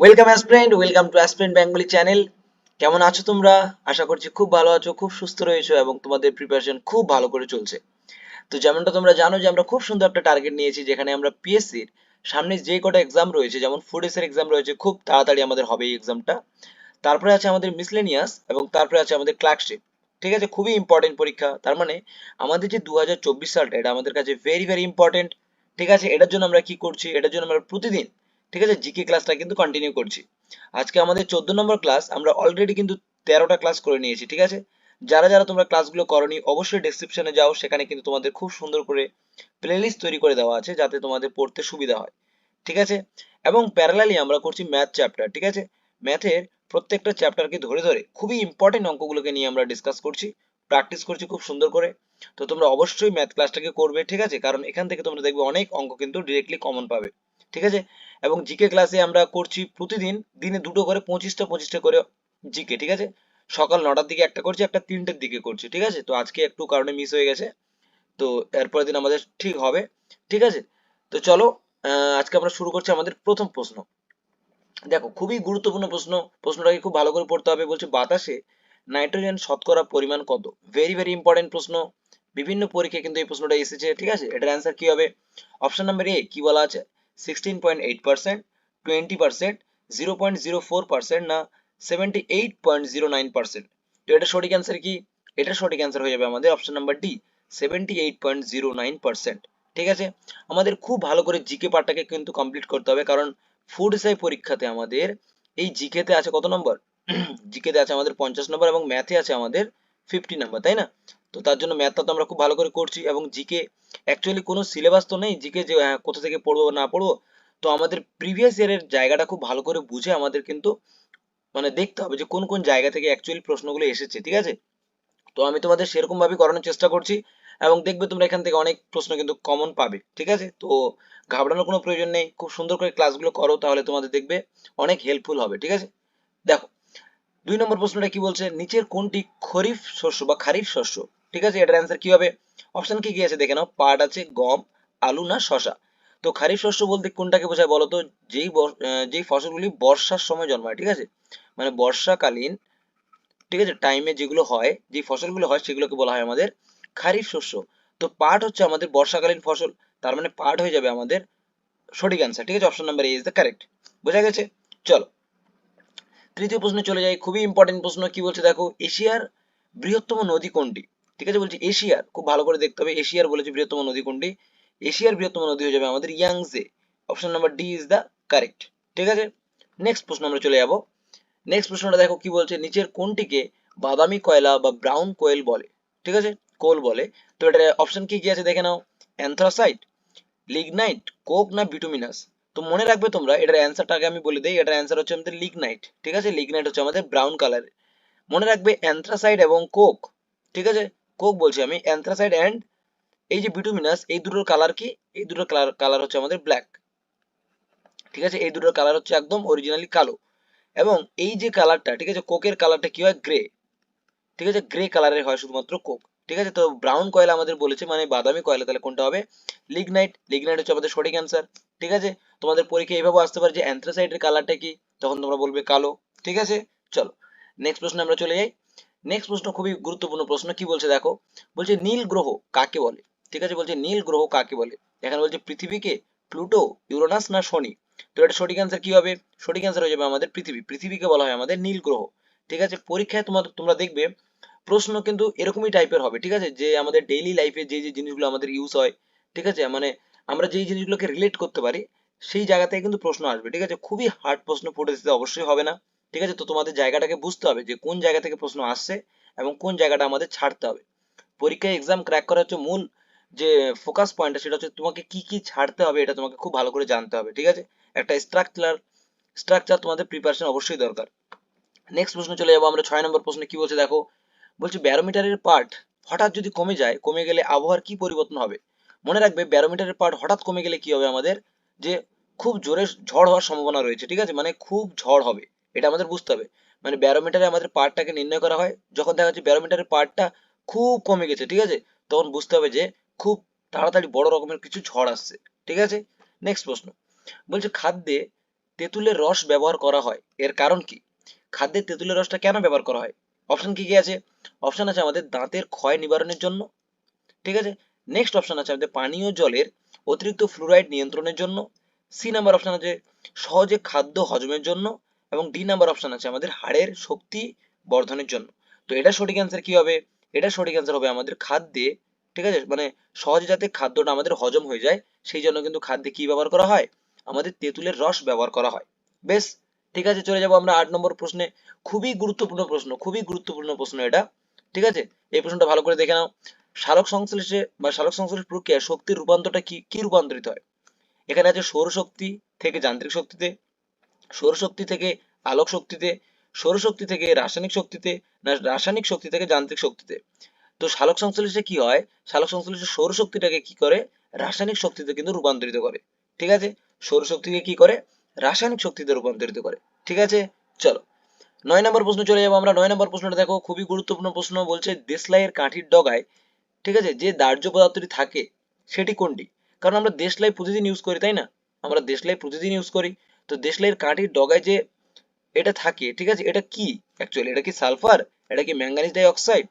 Welcome aspirant welcome to aspirant Bengali channel কেমন আছো তোমরা? আশা করছি খুব ভালো আছো, খুব সুস্থ রয়েছো এবং তোমাদের প্রিপারেশন খুব ভালো করে চলছে। তো যেমনটা তোমরা জানো যে আমরা খুব সুন্দর একটা টার্গেট নিয়েছি, যেখানে আমরা পিএসসির সামনে যে কটা এক্সাম রয়েছে, যেমন ফুড এর এক্সাম রয়েছে, খুব তাড়াতাড়ি আমাদের হবে এই এক্সামটা তারপরে আছে আমাদের মিসলেনিয়াস এবং তারপরে আছে আমাদের ক্লার্কশিপ ঠিক আছে? খুবই ইম্পর্টেন্ট পরীক্ষা। তার মানে আমাদের যে দু হাজার চব্বিশ সালটা, এটা আমাদের কাছে ভেরি ভেরি ইম্পর্টেন্ট ঠিক আছে? এটার জন্য আমরা কি করছি? এটার জন্য আমরা প্রতিদিন ঠিক আছে, জিকে ক্লাসটা কিন্তু কন্টিনিউ করছি। আজকে আমাদের চোদ্দ নম্বর ক্লাস আমরা অলরেডি কিন্তু তেরোটা ক্লাস করে নিয়েছি, ঠিক আছে? যারা যারা তোমরা ক্লাসগুলো করনি, অবশ্যই ডেসক্রিপশনে যাও, সেখানে কিন্তু তোমাদের খুব সুন্দর করে প্লেলিস্ট তৈরি করে দেওয়া আছে, যাতে তোমাদের পড়তে সুবিধা হয়, ঠিক আছে? এবং প্যারালালি আমরা করছি ম্যাথ চ্যাপ্টার ঠিক আছে? ম্যাথের প্রত্যেকটা চ্যাপ্টারকে ধরে ধরে খুবই ইম্পর্টেন্ট অঙ্কগুলোকে নিয়ে আমরা ডিসকাস করছি প্র্যাকটিস করছি খুব সুন্দর করে। তো তোমরা অবশ্যই ম্যাথ ক্লাসটাকে করবে, ঠিক আছে? কারণ এখান থেকে তোমরা দেখবে অনেক অঙ্ক কিন্তু ডিরেক্টলি কমন পাবে, ঠিক আছে? এবং জিকে ক্লাসে আমরা করছি প্রতিদিন দিনে দুটো করে পঁচিশটা পঁচিশটা করে জিকে ঠিক আছে? সকাল নটার দিকে একটা করছি, একটা তিনটের দিকে করছি, ঠিক আছে? তো আজকে একটু কারণে মিস হয়ে গেছে। তো এরপরের দিন আমাদের ঠিক হবে, ঠিক আছে? তো চলো আজকে আমরা শুরু করছি আমাদের প্রথম প্রশ্ন। দেখো, খুবই গুরুত্বপূর্ণ প্রশ্ন, প্রশ্নটাকে খুব ভালো করে পড়তে হবে, বলছে বাতাসে নাইট্রোজেন শতকরা পরিমাণ কত? ভেরি ভেরি ইম্পর্টেন্ট প্রশ্ন। বিভিন্ন পরীক্ষায় কিন্তু এই প্রশ্নটা এসেছে, ঠিক আছে? এটার অ্যান্সার কি হবে? অপশন নাম্বার এ কি বলা আছে? ঠিক আছে? আমাদের খুব ভালো করে জিকে পার্টটাকে কিন্তু কমপ্লিট করতে হবে, কারণ ফুড এসআই পরীক্ষাতে আমাদের এই জিকেতে আছে কত নম্বর জিকেতে আছে আমাদের পঞ্চাশ নম্বর এবং ম্যাথে আছে আমাদের ফিফটি নাম্বার তাই না? তো তার জন্য ম্যাথটা তো আমরা খুব ভালো করে করছি এবং জিকে অ্যাকচুয়ালি কোনো সিলেবাস তো নেই জিকে যে কোথা থেকে পড়ব না পড়ব, তো আমাদের প্রিভিয়াস ইয়ারের জায়গাটা খুব ভালো করে বুঝে আমাদের কিন্তু মানে দেখতে হবে যে কোন কোন জায়গা থেকে অ্যাকচুয়ালি প্রশ্নগুলো এসেছে, ঠিক আছে? তো আমি তোমাদের সেরকম ভাবে করানোর চেষ্টা করছি এবং দেখবে তোমরা এখান থেকে অনেক প্রশ্ন কিন্তু কমন পাবে, ঠিক আছে? তো ঘাবড়ানোর কোনো প্রয়োজন নেই, খুব সুন্দর করে ক্লাসগুলো করো, তাহলে তোমাদের দেখবে অনেক হেল্পফুল হবে, ঠিক আছে? দেখো, দুই নম্বর প্রশ্নটা কি বলছে? নিচের কোনটি খরিফ শস্য বা খারিফ শস্য? ঠিক আছে? এটার অ্যান্সার কি হবে? অপশন কি কি আছে? দেখে নাও। পাট আছে, গম, আলু না শশা তো খারিফ শস্য বলতে কোনটাকে বোঝায় বলো তো? যেই যেই ফসলগুলি বর্ষার সময় জন্মায়, ঠিক আছে? মানে বর্ষাকালীন, ঠিক আছে? টাইমে যেগুলো হয়, যে ফসলগুলো হয়, সেগুলোকে বলা হয় আমাদের খারিফ শস্য। তো পাট হচ্ছে আমাদের বর্ষাকালীন ফসল। তার মানে পাট হয়ে যাবে আমাদের সঠিক অ্যান্সার ঠিক আছে? Option number A is the correct বোঝা গেছে? চলো। তৃতীয় প্রশ্নে চলে যাই। খুবই ইম্পর্টেন্ট প্রশ্ন। কি বলছে? দেখো, এশিয়ার বৃহত্তম নদী কোনটি? ঠিক আছে বলছি এশিয়ার, খুব ভালো করে দেখতে হবে। এশিয়ার বলেছে বৃহত্তম নদী কোনটি এশিয়ার বৃহত্তম নদী হয়ে যাবে আমাদের Yangtze. Option number D is the correct ঠিক আছে? নেক্সট প্রশ্ন আমরা চলে যাব। নেক্সট প্রশ্নটা দেখো কি বলছে? নিচের কোনটিকে বাদামি কয়লা বা ব্রাউন কোয়েল বলে? ঠিক আছে? কোল বলে। তো এটা অপশন কি কি আছে দেখে নাও। অ্যান্থ্রাসাইট লিগনাইট কোক না বিটুমিনাস তো মনে রাখবে তোমরা, এটার অ্যান্সারটাকে আমি বলে দিই। এটার অ্যান্সার হচ্ছে আমাদের লিগনাইট ঠিক আছে? লিগনাইট হচ্ছে আমাদের ব্রাউন কালারের মনে রাখবে অ্যানথ্রাসাইড এবং কোক ঠিক আছে? কোক বলছি আমি, অ্যানথ্রাসাইড অ্যান্ড এই যে বিটুমিনাস এই দুটোর কালার কি? এই দুটোর কালার কালার হচ্ছে আমাদের ব্ল্যাক ঠিক আছে? এই দুটোর কালার হচ্ছে একদম অরিজিনালি কালো। এবং এই যে কালারটা ঠিক আছে? কোকের কালারটা কি হয়? গ্রে ঠিক আছে? গ্রে কালারের হয় শুধুমাত্র কোক। ঠিক আছে? তো ব্রাউন কয়লা আমাদের বলেছে মানে বাদামি কয়লা তাহলে কোনটা হবে? লিগনাইট লিগনাইট হচ্ছে আমাদের সঠিক অ্যান্সার ঠিক আছে? তোমাদের পরীক্ষা এইভাবে আসতে পারে যে অ্যান্থ্রাসাইটের কালারটা কি? তখন তোমরা বলবে কালো। ঠিক আছে? চলো। নেক্সট প্রশ্নে আমরা চলে যাই। নেক্সট প্রশ্ন খুবই গুরুত্বপূর্ণ প্রশ্ন, কি বলছে দেখো? বলছে নীল গ্রহ কাকে বলে? ঠিক আছে, বলছে নীল গ্রহ কাকে বলে? এখানে বলছে পৃথিবীকে প্লুটো, ইউরেনাস না শনি? তো এটা সঠিক অ্যান্সার কি হবে? সঠিক অ্যান্সার হয়ে যাবে আমাদের পৃথিবী। পৃথিবীকে বলা হয় আমাদের নীল গ্রহ। ঠিক আছে, পরীক্ষায় তোমার তোমরা দেখবে প্রশ্ন কিন্তু এরকমই টাইপের হবে। ঠিক আছে, যে আমাদের ডেইলি লাইফে যে যে জিনিসগুলো আমাদের ইউজ হয়, ঠিক আছে মানে আমরা যেই জিনিসগুলোকে রিলেট করতে পারি, সেই জায়গা থেকে কিন্তু প্রশ্ন আসবে। ঠিক আছে, খুবই হার্ড প্রশ্ন পড়ে দিতে অবশ্যই হবে না। ঠিক আছে? তো তোমাদের জায়গাটাকে বুঝতে হবে যে কোন জায়গা থেকে প্রশ্ন আসছে এবং কোন জায়গাটা আমাদের ছাড়তে হবে। পরীক্ষায় এক্সাম ক্র্যাক করা হচ্ছে মূল যে ফোকাস পয়েন্টটা সেটা হচ্ছে তোমাকে কি কি ছাড়তে হবে এটা তোমাকে খুব ভালো করে জানতে হবে, ঠিক আছে? একটা স্ট্রাকচার স্ট্রাকচার তোমাদের প্রিপারেশন অবশ্যই দরকার। নেক্সট প্রশ্ন চলে যাব আমরা, ছয় নম্বর প্রশ্নে কি বলছে দেখো? বলছে ব্যারোমিটারের পার্ট হঠাৎ যদি কমে যায়, কমে গেলে আবহাওয়ার কি পরিবর্তন হবে? মনে রাখবে ব্যারোমিটারের পার্ট হঠাৎ কমে গেলে কি হবে আমাদের? যে খুব জোরে ঝড় হওয়ার সম্ভাবনা রয়েছে, ঠিক আছে? মানে খুব ঝড় হবে। এটা আমাদের বুঝতে হবে। মানে ব্যারোমিটারে আমাদের পার্টটাকে নির্ণয় করা হয়। যখন দেখা যাচ্ছে ব্যারোমিটারের পার্টটা খুব কমে গেছে, ঠিক আছে? তখন বুঝতে হবে যে খুব তাড়াতাড়ি বড় রকমের কিছু ঝড় আসছে, ঠিক আছে? নেক্সট প্রশ্ন। বলছে, খাদ্যে তেঁতুলের রস ব্যবহার করা হয়, এর কারণ কি? খাদ্যে তেঁতুলের রসটা কেন ব্যবহার করা হয়? অপশন কি কি আছে? অপশন আছে আমাদের দাঁতের ক্ষয় নিবারণের জন্য, ঠিক আছে? নেক্সট অপশন আছে আমাদের পানীয় জলের অতিরিক্ত ফ্লুরাইড নিয়ন্ত্রণের জন্য সি নাম্বার অপশন আছে সহজে খাদ্য হজমের জন্য এবং ডি নাম্বার অপশন আছে আমাদের হাড়ের শক্তি বর্ধনের জন্য। তো এটা সঠিক অ্যান্সার কি হবে? এটা সঠিক অ্যান্সার হবে আমাদের খাদ্যে, ঠিক আছে? মানে সহজে যাতে খাদ্যটা আমাদের হজম হয়ে যায়, সেই জন্য কিন্তু খাদ্যে কি ব্যবহার করা হয়? আমাদের তেঁতুলের রস ব্যবহার করা হয়। বেশ, ঠিক আছে, চলে যাব আমরা আট নম্বর প্রশ্নে। খুবই গুরুত্বপূর্ণ প্রশ্ন, খুবই গুরুত্বপূর্ণ প্রশ্ন এটা, ঠিক আছে? এই প্রশ্নটা ভালো করে দেখে নাও। সালোক সংশ্লেষে বা সালোক সংশ্লেষ প্রক্রিয়ায় শক্তির রূপান্তরটা কি কি রূপান্তরিত হয়? এখানে আছে সৌরশক্তি থেকে যান্ত্রিক শক্তিতে সৌরশক্তি থেকে আলোক শক্তিতে, সৌরশক্তি থেকে রাসায়নিক শক্তিতে, না, রাসায়নিক শক্তি থেকে যান্ত্রিক শক্তিতে। তো সালোক সংশ্লেষে কি হয়? সালোক সংশ্লেষে সৌরশক্তিটাকে কি করে? রাসায়নিক শক্তিতে কিন্তু রূপান্তরিত করে। ঠিক আছে? সৌরশক্তিকে কি করে? রাসায়নিক শক্তিতে রূপান্তরিত করে। ঠিক আছে? চলো। নয় নম্বর প্রশ্ন চলে যাব আমরা। নয় নম্বর প্রশ্নটা দেখো, খুবই গুরুত্বপূর্ণ প্রশ্ন বলছে দেশলাইয়ের কাঠির ডগায়, ঠিক আছে, যে দাহ্য পদার্থটি থাকে, সেটি কোনটি? কারণ আমরা দেশলাই প্রতিদিন ইউজ করি, তাই না? আমরা দেশলাই প্রতিদিন ইউজ করি। তো দেশলাইয়ের কাঠির ডগায় যে এটা থাকে, ঠিক আছে? এটা কি অ্যাকচুয়ালি এটা কি সালফার? এটা কি ম্যাঙ্গানিজ ডাই অক্সাইড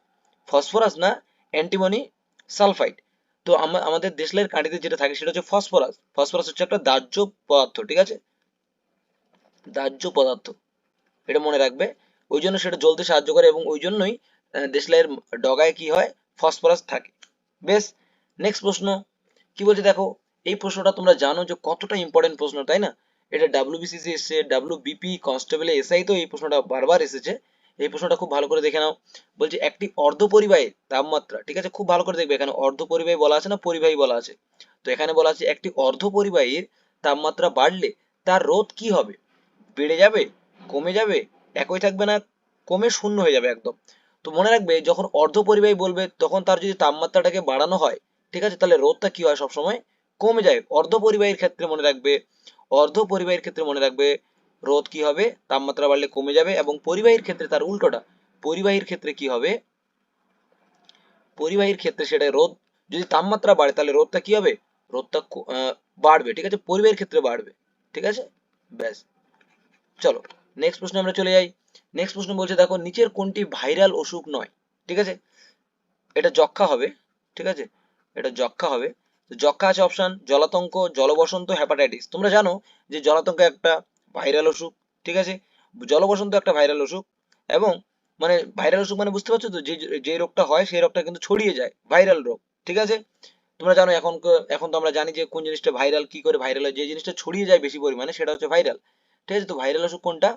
ফসফরাস না অ্যান্টিমনি সালফাইড? তো আমা- আমাদের দেশলাইয়ের কাঠিতে যেটা থাকে সেটা হচ্ছে ফসফরাস। ফসফরাস হচ্ছে একটা দাহ্য পদার্থ, ঠিক আছে? দাহ্য পদার্থ। এটা মনে রাখবে। ওই জন্য সেটা জ্বলতে সাহায্য করে এবং ওই জন্যই দেশলাইয়ের ডগায় কি হয়? ফসফরাস থাকে। বেশ নেক্সট প্রশ্ন। কি বলছে দেখো? এই প্রশ্নটা তোমরা জানো যে কতটা ইম্পর্টেন্ট প্রশ্ন, তাই না? এটা ডাব্লিউবিসিসি এসছে ডাব্লিউবিপি কনস্টেবল এসআই তো এই প্রশ্নটা বারবার এসেছে। এই প্রশ্নটা খুব ভালো করে দেখে নাও। বলছে, একটি অর্ধপরিবাহী তাপমাত্রা, ঠিক আছে? খুব ভালো করে দেখবে। এখানে অর্ধপরিবাহী বলা আছে না পরিবাহী বলা আছে? তো এখানে বলা আছে, একটি অর্ধপরিবাহীর তাপমাত্রা বাড়লে তার রোধ কি হবে? বেড়ে যাবে? কমে যাবে? একই থাকবে না? কমে শূন্য হয়ে যাবে একদম। তো মনে রাখবে, যখন অর্ধ অর্ধপরিবাহী বলবে, তখন তার যদি তাপমাত্রাটাকে বাড়ানো হয়, ঠিক আছে? তাহলে রোধটা কি হয় সবসময়? কমে যায়। অর্ধ অর্ধপরিবাহীর ক্ষেত্রে মনে রাখবে অর্ধপরিবাহীর ক্ষেত্রে মনে রাখবে রোধ কি হবে? তাপমাত্রা বাড়লে কমে যাবে এবং পরিবাহীর ক্ষেত্রে তার উল্টোটা। পরিবাহীর ক্ষেত্রে কি হবে? পরিবাহীর ক্ষেত্রে সেটা রোধ। যদি তাপমাত্রা বাড়ে তাহলে রোধটা কি হবে? রোধটা বাড়বে, ঠিক আছে? পরিবাহীর ক্ষেত্রে বাড়বে, ঠিক আছে? ব্যাস। চলো নেক্সট প্রশ্নে আমরা চলে যাই। নেক্সট প্রশ্ন বলছে, দেখো, নিচের কোনটি ভাইরাল অসুখ নয়? ঠিক আছে? এটা যক্ষা হবে, ঠিক আছে? এটা যক্ষা হবে। যক্ষা আছে অপশন জলাতঙ্ক, জলবসন্ত হ্যাপাটাইটিস তোমরা জানো যে জলাতঙ্ক একটা ভাইরাল অসুখ, ঠিক আছে? জলবসন্ত একটা ভাইরাল অসুখ এবং মানে ভাইরাল অসুখ মানে বুঝতে পারছ তো? যে যে রোগটা হয় সেই রোগটা কিন্তু ছড়িয়ে যায় ভাইরাল রোগ, ঠিক আছে? তোমরা জানো এখন এখন তো আমরা জানি যে কোন জিনিসটা ভাইরাল কি করে ভাইরাল হয়, যে জিনিসটা ছড়িয়ে যায় বেশি পরিমাণে সেটা হচ্ছে ভাইরাল ঠিক আছে? তো ভাইরাল অসুখ কোনটা?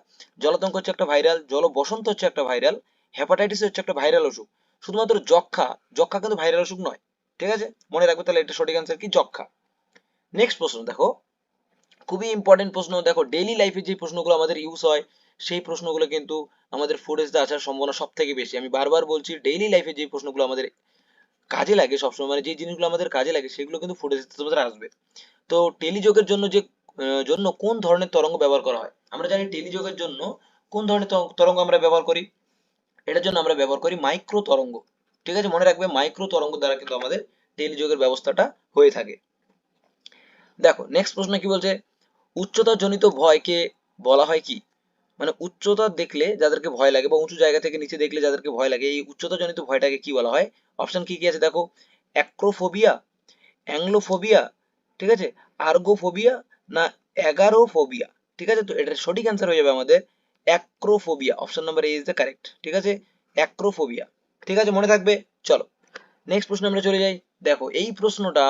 জলাতঙ্ক হচ্ছে একটা ভাইরাল জলবসন্ত হচ্ছে একটা ভাইরাল হ্যাপাটাইটিস হচ্ছে একটা ভাইরাল অসুখ। শুধুমাত্র যক্ষা যক্ষা কিন্তু ভাইরাল অসুখ নয়। ঠিক আছে? মনে রাখবে তাহলে এটা সঠিক অ্যান্সার কি? যক্ষা। নেক্সট প্রশ্ন, দেখো। খুবই ইম্পর্টেন্ট প্রশ্ন। দেখো ডেইলি লাইফে যে প্রশ্নগুলো আমাদের ইউজ হয়, সেই প্রশ্নগুলো কিন্তু আমাদের এসে আসার সম্ভাবনা সব থেকে বেশি। আমি বারবার বলছি ডেইলি লাইফে যে প্রশ্নগুলো আমাদের কাজে লাগে সবসময় মানে যে জিনিসগুলো আমাদের কাজে লাগে, সেগুলো কিন্তু এসে তোমাদের আসবে। তো টেলিযোগের জন্য যে জন্য কোন ধরনের তরঙ্গ ব্যবহার করা হয়? আমরা জানি টেলিযোগের জন্য কোন ধরনের তরঙ্গ আমরা ব্যবহার করি? এটার জন্য আমরা ব্যবহার করি মাইক্রো তরঙ্গ। ঠিক আছে? মনে রাখবে মাইক্রো তরঙ্গ দ্বারা কিন্তু আমাদের টেলিযোগের ব্যবস্থাটা হয়ে থাকে। দেখো নেক্সট প্রশ্ন কি বলছে? উচ্চতা জনিত ভয়কে বলা হয় কি? মানে উচ্চতা দেখলে যাদেরকে ভয় লাগে বা উঁচু জায়গা থেকে নিচে দেখলে যাদেরকে ভয় লাগে, এই উচ্চতা জনিত ভয়টাকে কি বলা হয়? অপশন কি কি আছে দেখো? অ্যাক্রোফোবিয়া অ্যাংলোফোবিয়া ঠিক আছে? আর্গোফোবিয়া না অ্যাগারোফোবিয়া ঠিক আছে? তো এটার সঠিক অ্যান্সার হয়ে যাবে আমাদের acrophobia option number A is the correct ঠিক আছে? অ্যাক্রোফোবিয়া ঠিক আছে? মনে থাকবে? চলো নেক্সট প্রশ্ন আমরা চলে যাই। দেখো, এই প্রশ্নটা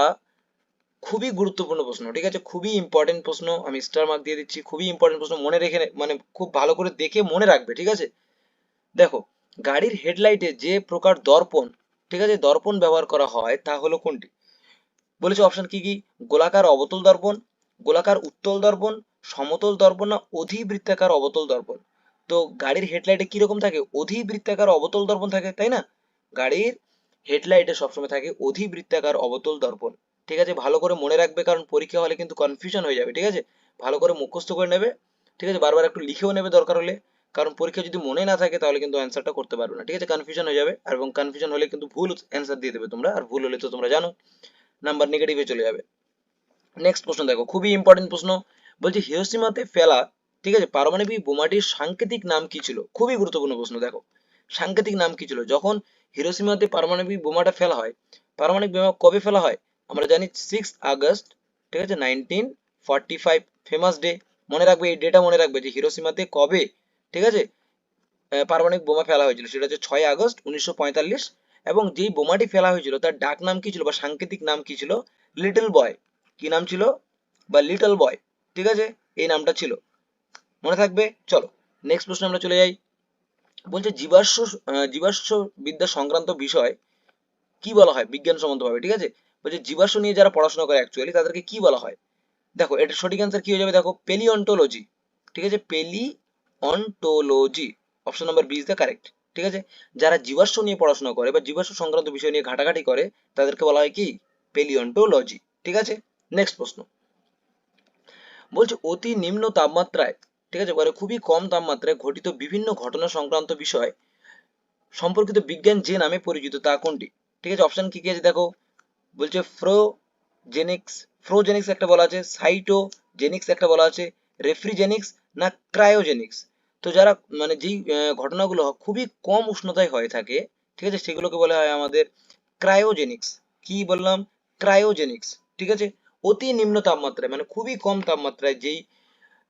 খুবই গুরুত্বপূর্ণ প্রশ্ন, ঠিক আছে? খুবই ইম্পর্টেন্ট প্রশ্ন, আমি স্টার মার্ক দিয়ে দিচ্ছি, খুবই ইম্পর্টেন্ট প্রশ্ন, মনে রেখে মানে খুব ভালো করে দেখে মনে রাখবে, ঠিক আছে? দেখো, গাড়ির হেডলাইটে যে প্রকার দর্পণ, ঠিক আছে, দর্পণ ব্যবহার করা হয় তা হলো কোনটি? বলেছে অপশন কি কি? গোলাকার অবতল দর্পণ, গোলাকার উত্তল দর্পণ, সমতল দর্পণ না অধিবৃত্তাকার অবতল দর্পণ? তো গাড়ির হেডলাইটে কীরকম থাকে? অধিবৃত্তাকার অবতল দর্পণ থাকে, তাই না? গাড়ির হেডলাইটে সবসময় থাকে অধিবৃত্তাকার অবতল দর্পণ। ঠিক আছে? ভালো করে মনে রাখবে, কারণ পরীক্ষা হলে কিন্তু কনফিউশন হয়ে যাবে, ঠিক আছে? ভালো করে মুখস্থ করে নেবে, ঠিক আছে? বারবার একটু লিখেও নেবে দরকার হলে, কারণ পরীক্ষা যদি মনে না থাকে তাহলে কিন্তু অ্যান্সারটা করতে পারবে না, ঠিক আছে? কনফিউশন হয়ে যাবে, আর এবং কনফিউশন হলে কিন্তু ভুল অ্যান্সার দিয়ে দেবে তোমরা, আর ভুল হলে তো তোমরা জানো নাম্বার নেগেটিভে চলে যাবে। নেক্সট প্রশ্ন দেখো, খুবই ইম্পর্টেন্ট প্রশ্ন, বলছে হিরোসীমাতে ফেলা, ঠিক আছে? পারমাণবিক বোমাটির সাংকেতিক নাম কি ছিল? খুবই গুরুত্বপূর্ণ প্রশ্ন, দেখো। সাংকেতিক নাম কি ছিল? যখন হিরোসীমাতে পারমাণবিক বোমাটা ফেলা হয়। পারমাণবিক বোমা কবে ফেলা হয়? আমরা জানি সিক্স আগস্ট, ঠিক আছে? Nineteen forty five famous day মনে রাখবে, এই ডেটা মনে রাখবে যে হিরোসীমাতে কবে, ঠিক আছে? পারমাণবিক বোমা ফেলা হয়েছিল। সেটা হচ্ছে ছয় আগস্ট উনিশশো পঁয়তাল্লিশ। এবং যেই বোমাটি ফেলা হয়েছিল, তার ডাক নাম কি ছিল বা সাংকেতিক নাম কি ছিল? লিটল বয় কি নাম ছিল? বা লিটল বয় ঠিক আছে? এই নামটা ছিল। মনে থাকবে? চলো নেক্সট প্রশ্ন আমরা চলে যাই। বলছে জীবাশ্ম জীবাশ্ম বিদ্যা সংক্রান্ত বিষয় কি বলা হয়? বিজ্ঞানসম্মত ভাবে ঠিক আছে? বলছে জীবাশ্ম নিয়ে যারা পড়াশোনা করে অ্যাকচুয়ালি তাদেরকে কি বলা হয়? দেখো, এটা সঠিক অ্যান্সার কি হয়ে যাবে? দেখো পেলিওন্টোলজি ঠিক আছে? Palaeontology option number B is the correct ঠিক আছে? যারা জীবাশ্ম নিয়ে পড়াশোনা করে বা জীবাশ্ম সংক্রান্ত বিষয় নিয়ে ঘাটাঘাটি করে, তাদেরকে বলা হয় কি? পেলিওন্টোলজি ঠিক আছে? নেক্সট প্রশ্ন। বলছে অতি নিম্ন তাপমাত্রায় ঠিক আছে? মানে খুবই কম তাপমাত্রায় ঘটিত বিভিন্ন ঘটনা সংক্রান্ত বিষয় সম্পর্কিত বিজ্ঞান যে নামে পরিচিত। তা কোনটি? ঠিক আছে? অপশন কি কি আছে দেখো? বলছে ফ্রোজেনিক্স ফ্রোজেনিক্স একটা বলা আছে সাইটোজেনিক্স একটা বলা আছে রেফ্রিজেনিক্স না ক্রায়োজেনিক্স তো যারা মানে যেই ঘটনাগুলো খুবই কম উষ্ণতায় হয়ে থাকে, ঠিক আছে? সেগুলোকে বলা হয় আমাদের ক্রায়োজেনিক্স কি বললাম? ক্রায়োজেনিক্স ঠিক আছে? অতি নিম্ন তাপমাত্রায় মানে খুবই কম তাপমাত্রায় যেই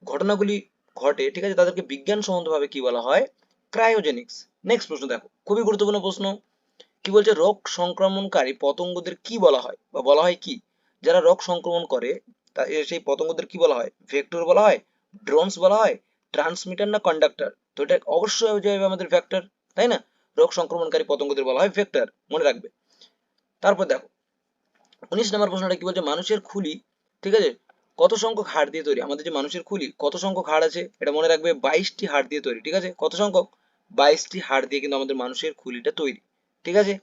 ঘটনাগুলি ঘটে, ঠিক আছে? তাদেরকে বিজ্ঞানসম্মতভাবে কি বলা হয়? ক্রায়োজেনিক্স নেক্সট প্রশ্ন দেখো। খুবই গুরুত্বপূর্ণ প্রশ্ন। কি বলছে? রোগ সংক্রমণকারী পতঙ্গদের কি বলা হয়? বা বলা হয় কি? যারা রোগ সংক্রমণ করে সেই পতঙ্গদের কি বলা হয়? ভেক্টর বলা হয়? ড্রোনস বলা হয়? ট্রান্সমিটার না কন্ডাক্টর তো এটা অবশ্যই হয়ে যাবে আমাদের ভেক্টর তাই না? রোগ সংক্রমণকারী পতঙ্গদের বলা হয় ভেক্টর মনে রাখবে। তারপর দেখো, উনিশ নম্বর প্রশ্নটা কি বলছে? মানুষের খুলি, ঠিক আছে? কত সংখ্যক হাড় দিয়ে তৈরি? আমাদের যে মানুষের খুলি, কত সংখ্যক হাড় আছে? এটা মনে রাখবে বাইশটি হাড় দিয়ে তৈরি, ঠিক আছে? কত সংখ্যক? বাইশটি হাড় দিয়ে কিন্তু আমাদের মানুষের খুলিটা তৈরি, ঠিক আছে?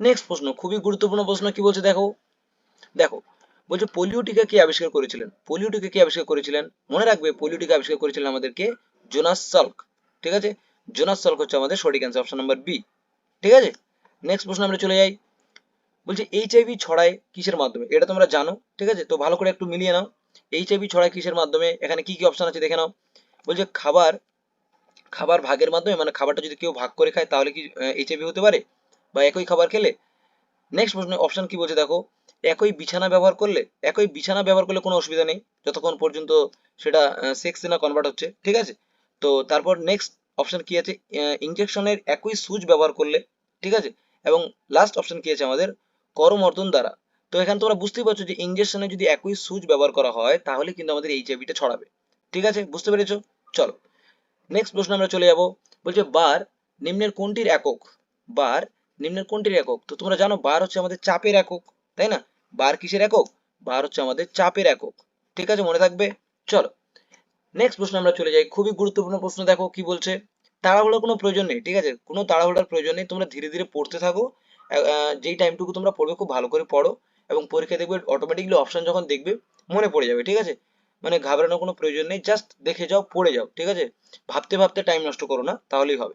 নেক্সট প্রশ্ন, খুবই গুরুত্বপূর্ণ প্রশ্ন, কি বলছে দেখো? দেখো, বলছে পোলিও টিকা কে আবিষ্কার করেছিলেন? পোলিও টিকা কে আবিষ্কার করেছিলেন? মনে রাখবে পোলিও টিকা আবিষ্কার করেছিলেন আমাদেরকে জোনাস সাল্ক, ঠিক আছে? জোনাস সাল্ক হচ্ছে আমাদের সঠিক অ্যান্সার অপশন নাম্বার বি ঠিক আছে? নেক্সট প্রশ্ন আমরা চলে যাই। বলছে এইচ এইচআইভি ছড়ায় কিসের মাধ্যমে? এটা তোমরা জানো, ঠিক আছে? তো ভালো করে একটু মিলিয়ে নাও। এইচআইভি ছড়ায় কিসের মাধ্যমে? এখানে কি কি অপশন আছে দেখে নাও। বলছে খাবার খাবার ভাগের মাধ্যমে মানে খাবারটা যদি কেউ ভাগ করে খায়, তাহলে কি এইচআইভি হতে পারে? বা একই খাবার খেলে? নেক্সট প্রশ্ন অপশন কি বলছে দেখো? একই বিছানা ব্যবহার করলে, একই বিছানা ব্যবহার করলে কোনো অসুবিধা নেই, যতক্ষণ পর্যন্ত সেটা সেক্সে না কনভার্ট হচ্ছে, ঠিক আছে? তো তারপর নেক্সট অপশন কি আছে? ইনজেকশনের একই সুচ ব্যবহার করলে, ঠিক আছে? এবং লাস্ট অপশন কি আছে আমাদের? করমর্দন দ্বারা। তো এখানে তোমরা বুঝতেই পারছ যে ইনজেকশনে যদি একই সুচ ব্যবহার করা হয়, তাহলে কিন্তু আমাদের এইচআইভিটা ছড়াবে। ঠিক আছে? বুঝতে পেরেছ? চলো। নেক্সট প্রশ্ন আমরা চলে যাব। বলছে, বার নিম্নের কোনটির একক? বার নিম্নের কোনটির একক? তো তোমরা জানো, বার হচ্ছে আমাদের চাপের একক, তাই না? বার কিসের একক? বার হচ্ছে আমাদের চাপের একক। ঠিক আছে? মনে থাকবে? চলো। নেক্সট প্রশ্ন আমরা চলে যাই। খুবই গুরুত্বপূর্ণ প্রশ্ন দেখো, কি বলছে? তাড়াহুড়োর কোনো প্রয়োজন নেই, ঠিক আছে? কোনো তাড়াহুড়োর প্রয়োজন নেই। তোমরা ধীরে ধীরে পড়তে থাকো। যেই টাইমটুকু তোমরা পড়বে, খুব ভালো করে পড়ো এবং পরীক্ষা দেখবে অটোমেটিকলি অপশন যখন দেখবে, মনে পড়ে যাবে, ঠিক আছে? মানে ঘাবড়ানোর কোনো প্রয়োজন নেই জাস্ট দেখে যাও, পড়ে যাও, ঠিক আছে? ভাবতে ভাবতে টাইম নষ্ট করো না, তাহলেই হবে।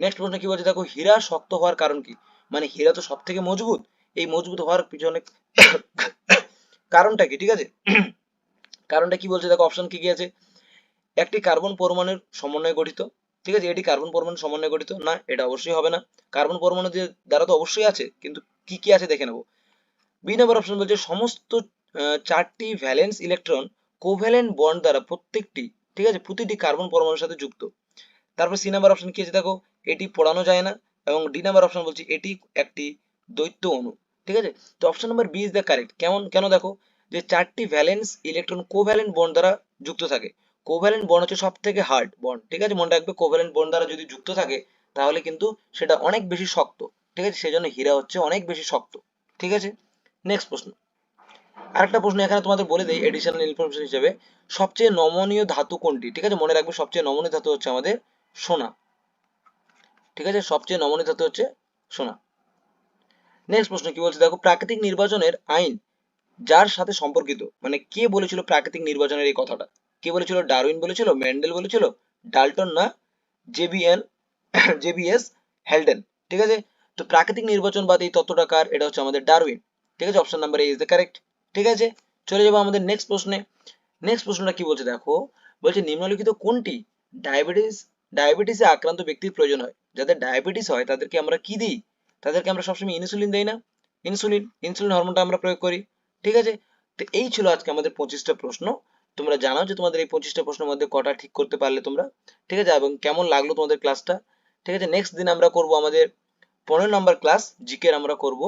নেক্সট প্রশ্ন কি বলছে? দেখো, হীরা শক্ত হওয়ার কারণ কি? মানে হীরা তো সব থেকে মজবুত, এই মজবুত হওয়ার পিছনে কারণটা কি, ঠিক আছে? কারণটা কি বলছে? দেখো অপশন কি কি আছে? একটি কার্বন পরমাণুর সমন্বয়ে গঠিত ঠিক আছে, এটি কার্বন পরমাণুর সমন্বয়ে গঠিত, না, এটা অবশ্যই হবে না। কার্বন পরমাণু দিয়ে দ্বারা তো অবশ্যই আছে, কিন্তু কি কি আছে দেখে নেব। বি নাম্বার অপশন বলছে, সমস্ত চারটি ভ্যালেন্স ইলেকট্রন কোভ্যালেন্ট বন্ড দ্বারা প্রত্যেকটি, ঠিক আছে, প্রতিটি কার্বন পরমাণুর সাথে যুক্ত। তারপর সি নাম্বার অপশন কি আছে দেখো, এটি পোড়ানো যায় না, এবং ডি নাম্বার অপশন বলছে, এটি একটি দ্বৈত অণু, ঠিক আছে? তো option number B is the correct কেমন, কেন দেখো, যে চারটি ভ্যালেন্স ইলেকট্রন কোভ্যালেন্ট বন্ড দ্বারা যুক্ত থাকে। কোভ্যালেন্ট বন্ড হচ্ছে সব থেকে হার্ড বন্ড ঠিক আছে? মনে রাখবে কোভ্যালেন্ট বন্ড দ্বারা যদি যুক্ত থাকে, তাহলে কিন্তু সেটা অনেক বেশি শক্ত, ঠিক আছে? সেজন্য হীরা হচ্ছে অনেক বেশি শক্ত, ঠিক আছে? নেক্সট প্রশ্ন। আরেকটা প্রশ্ন এখানে তোমাদের বলে দেই এডিশনাল ইনফরমেশন হিসেবে। সবচেয়ে নমনীয় ধাতু কোনটি? ঠিক আছে? মনে রাখবে সবচেয়ে নমনীয় ধাতু হচ্ছে আমাদের সোনা, ঠিক আছে? সবচেয়ে নমনীয় ধাতু হচ্ছে সোনা। নেক্সট প্রশ্ন কি বলছে? দেখো, প্রাকৃতিক নির্বাচনের আইন যার সাথে সম্পর্কিত মানে কে বলেছিল প্রাকৃতিক নির্বাচনের এই কথাটা? কে বলেছিল? ডারউইন বলেছিল, মেন্ডেল বলেছিল, ডাল্টন না, জেবিএন, জেবিএস, হেলডেন। ঠিক আছে? তো প্রাকৃতিক নির্বাচন বাদ এই তত্ত্বটা কার? এটা হচ্ছে আমাদের ডারউইন। ঠিক আছে? Option number A is the correct ঠিক আছে? চলে যাব আমাদের নেক্সট প্রশ্নে। নেক্সট প্রশ্নটা কি বলছে দেখো? বলছে নিম্নলিখিত কোনটি ডায়াবেটিস, ডায়াবেটিসে আক্রান্ত ব্যক্তির প্রয়োজন হয়? যাদের ডায়াবেটিস হয়, তাদেরকে আমরা কি দিই? তাদেরকে আমরা সবসময় ইনসুলিন দেই না? ইনসুলিন ইনসুলিন হরমোনটা আমরা প্রয়োগ করি। ঠিক আছে? তো এই ছিল আজকে আমাদের পঁচিশটা প্রশ্ন। তোমরা জানাও যে তোমাদের এই পঁচিশটা প্রশ্নের মধ্যে কটা ঠিক করতে পারলে তোমরা। ঠিক আছে? এবং কেমন লাগল তোমাদের ক্লাসটা ঠিক আছে? নেক্সট দিন আমরা করব আমাদের পনেরো নাম্বার ক্লাস জিকের আমরা করব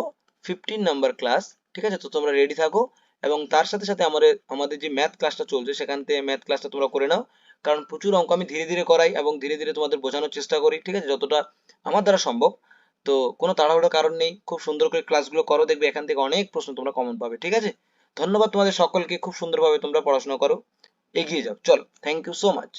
ফিফটিন নাম্বার ক্লাস ঠিক আছে? তো তোমরা রেডি থাকো এবং তার সাথে সাথে আমাদের আমাদের যে ম্যাথ ক্লাসটা চলছে, সেখান থেকে ম্যাথ ক্লাসটা তোমরা করে নাও। কারণ প্রচুর অঙ্ক আমি ধীরে ধীরে করাই এবং ধীরে ধীরে তোমাদের বোঝানোর চেষ্টা করি, ঠিক আছে? যতটা আমার দ্বারা সম্ভব। তো কোনো তাড়াহুড়োর কারণ নেই। খুব সুন্দর করে ক্লাসগুলো করো, দেখবে এখান থেকে অনেক প্রশ্ন তোমরা কমন পাবে, ঠিক আছে? ধন্যবাদ তোমাদের সকলকে, খুব সুন্দরভাবে তোমরা পড়াশোনা করো। এগিয়ে যাও। চলো থ্যাংক ইউ সো মাচ